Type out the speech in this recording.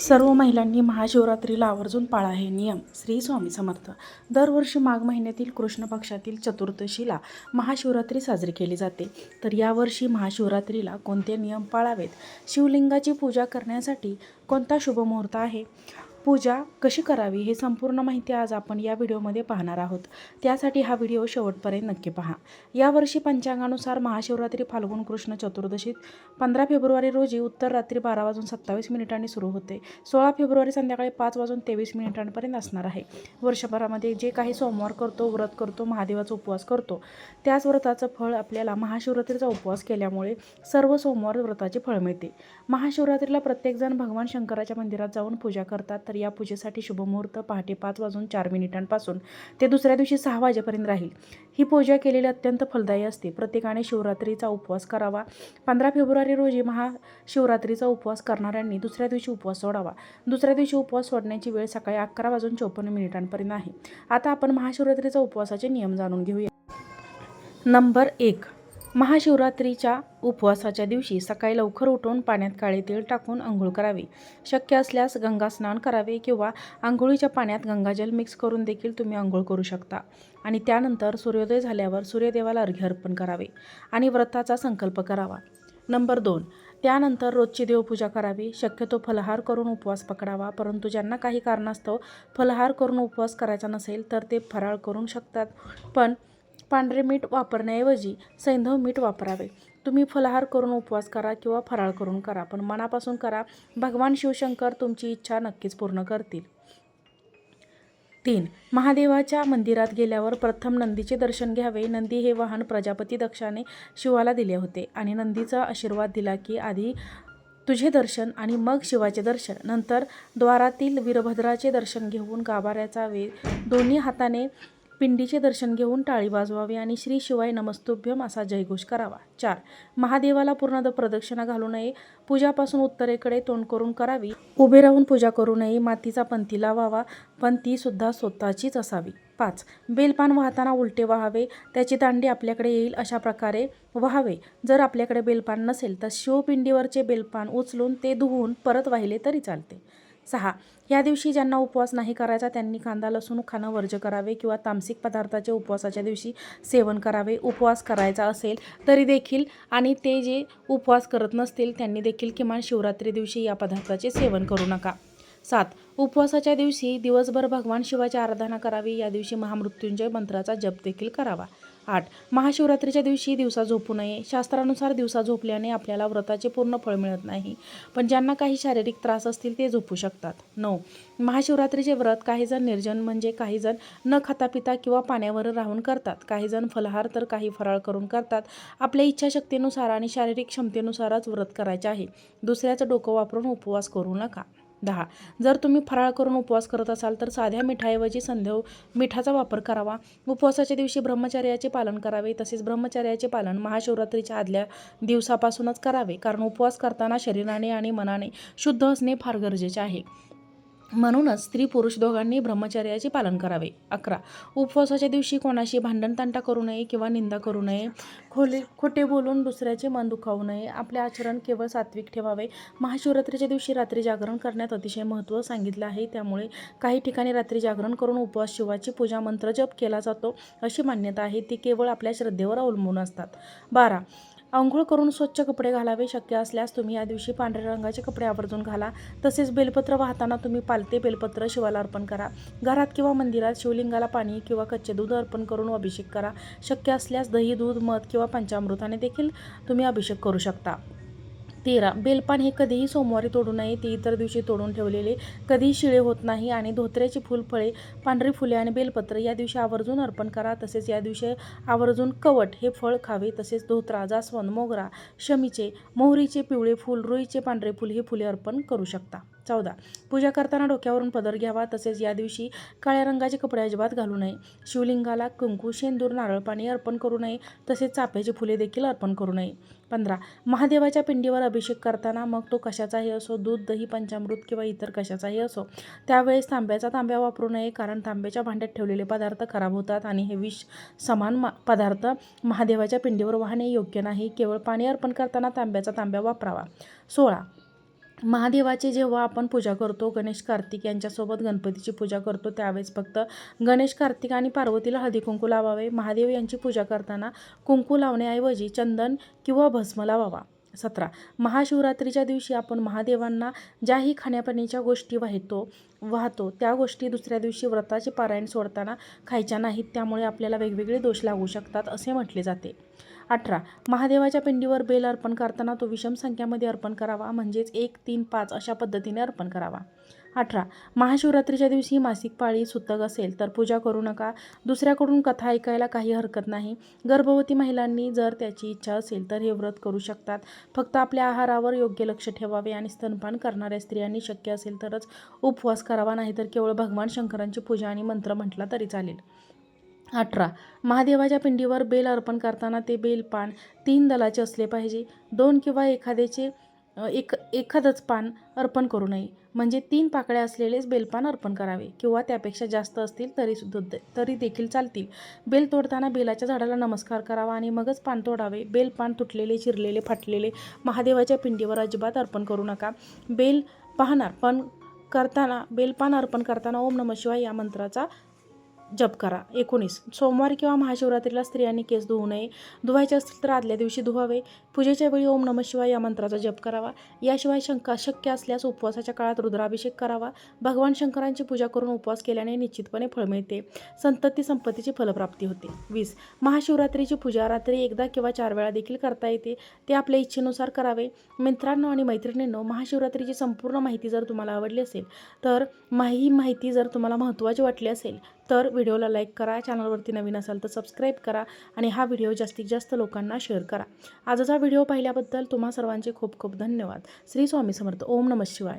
सर्व महिलांनी महाशिवरात्रीला आवर्जून पाळा हे नियम श्री स्वामी समर्थ. दरवर्षी माघ महिन्यातील कृष्ण पक्षातील चतुर्दशीला महाशिवरात्री साजरी केली जाते. तर यावर्षी महाशिवरात्रीला कोणते नियम पाळावेत? शिवलिंगाची पूजा करण्यासाठी कोणता शुभ मुहूर्त आहे? पूजा कशी करावी हे संपूर्ण माहिती आज आपण या व्हिडिओमध्ये पाहणार आहोत. त्यासाठी हा व्हिडिओ शेवटपर्यंत नक्की पहा. यावर्षी पंचांगानुसार महाशिवरात्री फाल्गुन कृष्ण चतुर्दशीत पंधरा फेब्रुवारी रोजी उत्तर रात्री बारा वाजून सत्तावीस मिनिटांनी सुरू होते. सोळा फेब्रुवारी संध्याकाळी पाच वाजून तेवीस मिनिटांपर्यंत असणार आहे. वर्षभरामध्ये जे काही सोमवार करतो व्रत करतो महादेवाचा उपवास करतो त्याच व्रताचं फळ आपल्याला महाशिवरात्रीचा उपवास केल्यामुळे सर्व सोमवार व्रताचे फळ मिळते. महाशिवरात्रीला प्रत्येकजण भगवान शंकराच्या मंदिरात जाऊन पूजा करतात. तर या पूजेसाठी शुभमुहूर्त पहाटे पाच वाजून चार मिनिटांपासून ते दुसऱ्या दिवशी सहा वाजेपर्यंत राहील. ही पूजा केलेली अत्यंत फलदायी असते. प्रत्येकाने शिवरात्रीचा उपवास करावा. पंधरा फेब्रुवारी रोजी महाशिवरात्रीचा उपवास करणाऱ्यांनी दुसऱ्या दिवशी उपवास सोडावा. दुसऱ्या दिवशी उपवास सोडण्याची वेळ सकाळी अकरा वाजून चोपन्न मिनिटांपर्यंत आहे. आता आपण महाशिवरात्रीचा उपवासाचे नियम जाणून घेऊया. नंबर एक. महाशिवरात्रीच्या उपवासाच्या दिवशी सकाळी लवकर उठून पाण्यात काळे तेल टाकून आंघोळ करावी. शक्य असल्यास गंगा स्नान करावे किंवा आंघोळीच्या पाण्यात गंगाजल मिक्स करून देखील तुम्ही आंघोळ करू शकता. आणि त्यानंतर सूर्योदय झाल्यावर सूर्यदेवाला अर्घ्य अर्पण करावे आणि व्रताचा संकल्प करावा. नंबर दोन त्यानंतर रोजची देवपूजा करावी. शक्यतो फलहार करून उपवास पकडावा. परंतु ज्यांना काही कारणास्तव फलहार करून उपवास करायचा नसेल तर ते फराळ करू शकतात. पण पांढरे मीठ वापरण्याऐवजी सैंधव मीठ वापरावे. तुम्ही फलाहार करून उपवास करा किंवा फराळ करून करा पण मनापासून करा. भगवान शिवशंकर तुमची इच्छा नक्कीच पूर्ण करतील. तीन. महादेवाच्या मंदिरात गेल्यावर प्रथम नंदीचे दर्शन घ्यावे. नंदी हे वाहन प्रजापती दक्षाने शिवाला दिले होते आणि नंदीचा आशीर्वाद दिला की आधी तुझे दर्शन आणि मग शिवाचे दर्शन. नंतर द्वारातील वीरभद्राचे दर्शन घेऊन गाभाऱ्याचा वेग दोन्ही हाताने पिंडीचे दर्शन घेऊन टाळी वाजवावी आणि श्री शिवाय नमस्तुभ्यम असा जयघोष करावा. चार. महादेवाला पूर्ण प्रदक्षिणा घालू नये. पूजापासून उत्तरेकडे तोंड करून करावी. उभे राहून पूजा करू नये. मातीचा पंथी लावावा. पण ती सुद्धा स्वतःचीच असावी. पाच. बेलपान वाहताना उलटे व्हावे. त्याची दांडी आपल्याकडे येईल अशा प्रकारे व्हावे. जर आपल्याकडे बेलपान नसेल तर शिवपिंडीवरचे बेलपान उचलून ते धुवून परत वाहिले तरी चालते. सहा. या दिवशी ज्यांना उपवास नाही करायचा त्यांनी कांदा लसूण खाणं वर्ज करावे किंवा तामसिक पदार्थाचे उपवासाच्या दिवशी सेवन करावे. उपवास करायचा असेल तरी देखील आणि ते जे उपवास करत नसतील त्यांनी देखील किमान शिवरात्री दिवशी या पदार्थाचे सेवन करू नका. सात. उपवासाच्या दिवशी दिवसभर भगवान शिवाची आराधना करावी. या दिवशी महामृत्युंजय मंत्राचा जप देखील करावा. आठ. महाशिवरात्रीच्या दिवशी दिवसा झोपू नये. शास्त्रानुसार दिवसा झोपल्याने आपल्याला व्रताचे पूर्ण फळ मिळत नाही. पण ज्यांना काही शारीरिक त्रास असतील ते झोपू शकतात. नऊ. महाशिवरात्रीचे व्रत काहीजण निर्जन म्हणजे काहीजण न खाता पिता किंवा पाण्यावर राहून करतात. काहीजण फलहार तर काही फराळ करून करतात. आपल्या इच्छाशक्तीनुसार आणि शारीरिक क्षमतेनुसारच व्रत करायचे आहे. दुसऱ्याचं डोकं वापरून उपवास करू नका. दहा. जर तुम्ही फराळ करून उपवास करत असाल तर साध्या मिठाऐवजी संध्या मिठाचा वापर करावा. उपवासाच्या दिवशी ब्रह्मचर्याचे पालन करावे. तसेच ब्रह्मचर्याचे पालन महाशिवरात्रीच्या आदल्या दिवसापासूनच करावे. कारण उपवास करताना शरीराने आणि मनाने शुद्ध असणे फार गरजेचे आहे. म्हणूनच स्त्री पुरुष दोघांनी ब्रह्मचर्याचे पालन करावे. अकरा. उपवासाच्या दिवशी कोणाशी भांडणतांटा करू नये किंवा निंदा करू नये. खोले खोटे बोलून दुसऱ्याचे मन दुखावू नये. आपले आचरण केवळ सात्विक ठेवावे. महाशिवरात्रीच्या दिवशी रात्री जागरण करण्यात अतिशय महत्त्व सांगितलं आहे. त्यामुळे काही ठिकाणी रात्री जागरण करून उपवास शिवाची पूजा मंत्र जप केला जातो अशी मान्यता आहे. ती केवळ आपल्या श्रद्धेवर अवलंबून असतात. बारा. आंघोळ करून स्वच्छ कपडे घालावे. शक्य असल्यास तुम्ही या दिवशी पांढऱ्या रंगाचे कपडे आवर्जून घाला. तसेच बेलपत्र वाहताना तुम्ही पालते बेलपत्र शिवाला अर्पण करा. घरात किंवा मंदिरात शिवलिंगाला पाणी किंवा कच्चे दूध अर्पण करून अभिषेक करा. शक्य असल्यास दही दूध मध किंवा पंचामृताने देखील तुम्ही अभिषेक करू शकता. तेरा. बेलपान हे कधीही सोमवारी तोडू नये ते इतर दिवशी तोडून ठेवलेले. कधीही शिळे होत नाही आणि धोत्र्याची फुलफळे पांढरी फुले आणि बेलपत्र या दिवशी आवर्जून अर्पण करा. तसेच या दिवशी आवर्जून कवट हे फळ खावे. तसेच धोत्रा जास्वंद मोगरा शमीचे मोहरीचे पिवळे फूल रुईचे पांढरे फूल हे फुले अर्पण करू शकता. चौदा. पूजा करताना डोक्यावरून पदर घ्यावा तसेच या दिवशी काळ्या रंगाचे कपडे अजिबात घालू नये. शिवलिंगाला कुंकू शेंदूर नारळ पाणी अर्पण करू नये तसेच चाफ्याची फुले देखील अर्पण करू नये. पंधरा. महादेवाच्या पिंडीवर अभिषेक करताना मग तो कशाचाही असो दूध दही पंचामृत किंवा इतर कशाचाही असो त्यावेळेस तांब्याचा तांब्या वापरू नये कारण तांब्याच्या भांड्यात ठेवलेले पदार्थ खराब होतात आणि हे विष समान मा पदार्थ महादेवाच्या पिंडीवर वाहणे योग्य नाही. केवळ पाणी अर्पण करताना तांब्याचा तांब्या वापरावा. सोळा. महादेवाची जेव्हा आपण पूजा करतो गणेश कार्तिक यांच्यासोबत गणपतीची पूजा करतो त्यावेळेस फक्त गणेश कार्तिक आणि पार्वतीला हळदी कुंकू लावावे. महादेव यांची पूजा करताना कुंकू लावण्याऐवजी चंदन किंवा भस्म लावावा. सतरा. महाशिवरात्रीच्या दिवशी आपण महादेवांना ज्याही खाण्यापिण्याच्या गोष्टी वाहतो वाहतो त्या गोष्टी दुसऱ्या दिवशी व्रताचे पारायण सोडताना खायच्या नाहीत त्यामुळे आपल्याला वेगवेगळे दोष लागू शकतात असे म्हटले जाते. अठरा. महादेवाच्या पिंडीवर बेल अर्पण करताना तो विषम संख्यामध्ये अर्पण करावा म्हणजेच एक तीन पाच अशा पद्धतीने अर्पण करावा. अठरा. महाशिवरात्रीच्या दिवशी मासिक पाळी सुतक असेल तर पूजा करू नका. दुसऱ्याकडून कथा ऐकायला काही हरकत नाही. गर्भवती महिलांनी जर त्याची इच्छा असेल तर हे व्रत करू शकतात. फक्त आपल्या आहारावर योग्य लक्ष ठेवावे आणि स्तनपान करणाऱ्या स्त्रियांनी शक्य असेल तरच उपवास करावा नाहीतर केवळ भगवान शंकरांची पूजा आणि मंत्र म्हटला तरी चालेल. अठरा. महादेवाच्या पिंडीवर बेल अर्पण करताना ते बेलपान तीन दलाचे असले पाहिजे. दोन किंवा एखाद्याचे एक एखादंच पान अर्पण करू नये. म्हणजे तीन पाकळ्या असलेलेच बेलपान अर्पण करावे किंवा त्यापेक्षा जास्त असतील तरी सुद्धा तरी देखील चालतील. बेल तोडताना बेलाच्या झाडाला नमस्कार करावा आणि मगच पान तोडावे. बेलपान तुटलेले चिरलेले फाटलेले महादेवाच्या पिंडीवर अजिबात अर्पण करू नका. बेल पाहणार पण करताना बेलपान अर्पण करताना ओम नम शिवाय या मंत्राचा जप करा. एकोणीस. सोमवार किंवा महाशिवरात्रीला स्त्रियांनी केस धुवू नये. धुवायचे असतील तर आदल्या दिवशी धुवावे. पूजेच्या वेळी ओम नम शिवाय या मंत्राचा जप करावा. याशिवाय शंका शक्य असल्यास उपवासाच्या काळात रुद्राभिषेक करावा. भगवान शंकरांची पूजा करून उपवास केल्याने निश्चितपणे फळ मिळते. संतती संपत्तीची फलप्राप्ती होते. वीस. महाशिवरात्रीची पूजा रात्री एकदा किंवा चार वेळा देखील करता येते. ते आपल्या इच्छेनुसार करावे. मित्रांनो आणि मैत्रिणींनो महाशिवरात्रीची संपूर्ण माहिती जर तुम्हाला आवडली असेल तर मा- ही माहिती जर तुम्हाला महत्त्वाची वाटली असेल तर व्हिडिओला लाईक करा चॅनलवरती नवीन असाल तर सबस्क्राईब करा आणि हा व्हिडिओ जास्तीत जास्त लोकांना शेअर करा. आजचा व्हिडिओ पाहिल्याबद्दल तुम्हा सर्वांचे खूप खूप धन्यवाद. श्री स्वामी समर्थ. ओम नमः शिवाय.